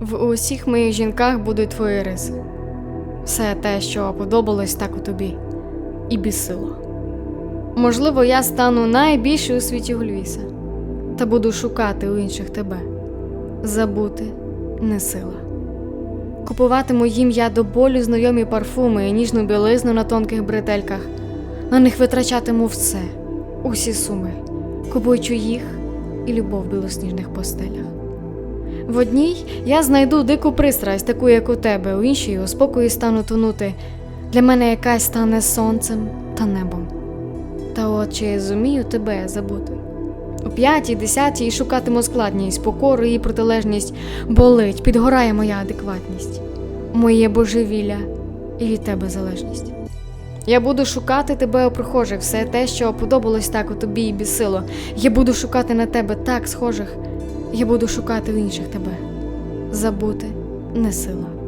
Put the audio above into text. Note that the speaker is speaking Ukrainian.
В усіх моїх жінках будуть твої риси. Все те, що подобалось так у тобі, і бісило. Можливо, я стану найбільшою у світі Гульвіса, та буду шукати у інших тебе. Забути не сила. Купуватиму їм я до болю знайомі парфуми і ніжну білизну на тонких бретельках. На них витрачатиму все, усі суми, купуючи їх і любов в білосніжних постелях. В одній я знайду дику пристрасть, таку, як у тебе, у іншій у спокої стану тонути. Для мене якась стане сонцем та небом. Та от чи зумію тебе забути? У п'ятій, десятій шукатиму складність, покору і протилежність, болить, підгорає моя адекватність, моє божевілля і від тебе залежність. Я буду шукати тебе у прихожих, все те, що подобалось так у тобі і бісило. Я буду шукати на тебе так схожих, я буду шукати в інших тебе. Забути не сила.